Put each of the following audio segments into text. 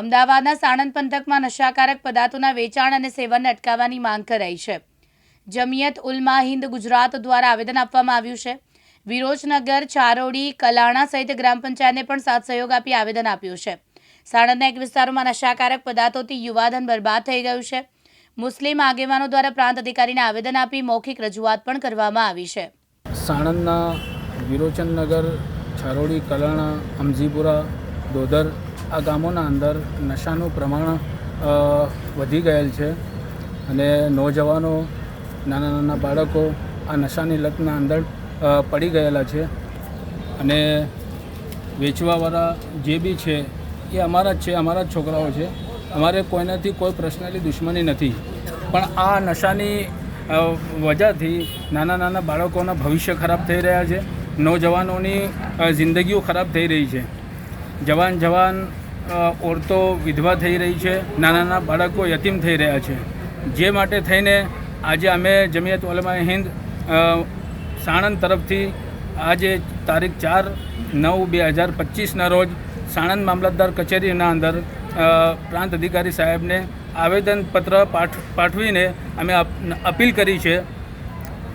અમદાવાદના સાણંદ પંથકમાં નશાકારક પદાર્થોના વેચાણ અને સેવનને અટકાવવાની માંગ કરાઈ છે. જમિયત ઉલમા હિન્દ ગુજરાત દ્વારા આવેદન આપવામાં આવ્યું છે. વિરોજનગર ચારોડી, કલાણા સહિત ગ્રામ પંચાયતને પણ સાથ સહયોગ આપી આવેદન આપ્યું છે. સાણંદના એક વિસ્તારોમાં નશાકારક પદાર્થોથી યુવાધન બરબાદ થઈ ગયું છે. મુસ્લિમ આગેવાનો દ્વારા પ્રાંત અધિકારીને આવેદન આપી મૌખિક રજૂઆત પણ કરવામાં આવી છે. સાણંદના વિરોચનનગર છારોડી કલાણા, અમજીપુરા, દોદર આ ગામોના અંદર નશાનું પ્રમાણ વધી ગયેલ છે અને નોજવાનો નાના નાના બાળકો આ નશાની લતના અંદર પડી ગયેલા છે અને વેચવાવાળા જે બી છે એ અમારા જ છે, અમારા જ છોકરાઓ છે. અમારે કોઈનાથી કોઈ પર્સનલી દુશ્મની નથી. પણ આ નશાની વજહથી નાના નાના બાળકોના ભવિષ્ય ખરાબ થઈ રહ્યા છે. નોજવાનોની જિંદગીઓ ખરાબ થઈ રહી છે. જવાન જવાન ઓરતો વિધવા થઈ રહી છે નાના નાના બાળકો યતીમ થઈ રહ્યા છે. જે માટે થઈને આજે અમે જમિયત ઓલમા હિન્દ સાણંદ તરફથી આજે તારીખ ચાર નવ બે હજાર પચીસના રોજ સાણંદ મામલતદાર કચેરીના અંદર પ્રાંત અધિકારી સાહેબને આવેદનપત્ર પાઠ, પાઠવીને અમે અપીલ કરી છે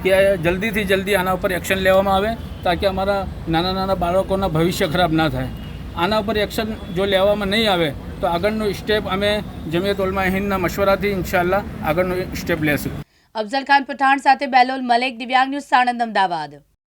કે જલ્દીથી જલ્દી આના ઉપર એક્શન લેવામાં આવે, તાકી અમારા નાના નાના બાળકોના ભવિષ્ય ખરાબ ના થાય. આના ઉપર એક્શન જો લેવામાં નહીં આવે, તો આગળનું સ્ટેપ અમે જમિયત ઉલમા હિંદના મશવરાથી ઇન્શાલ્લાહ આગળનું સ્ટેપ લેશું. અફઝલ ખાન પઠાણ સાથે બેલોલ મલેક દિવ્યાંગ ન્યૂઝ સાણંદ, અમદાવાદ.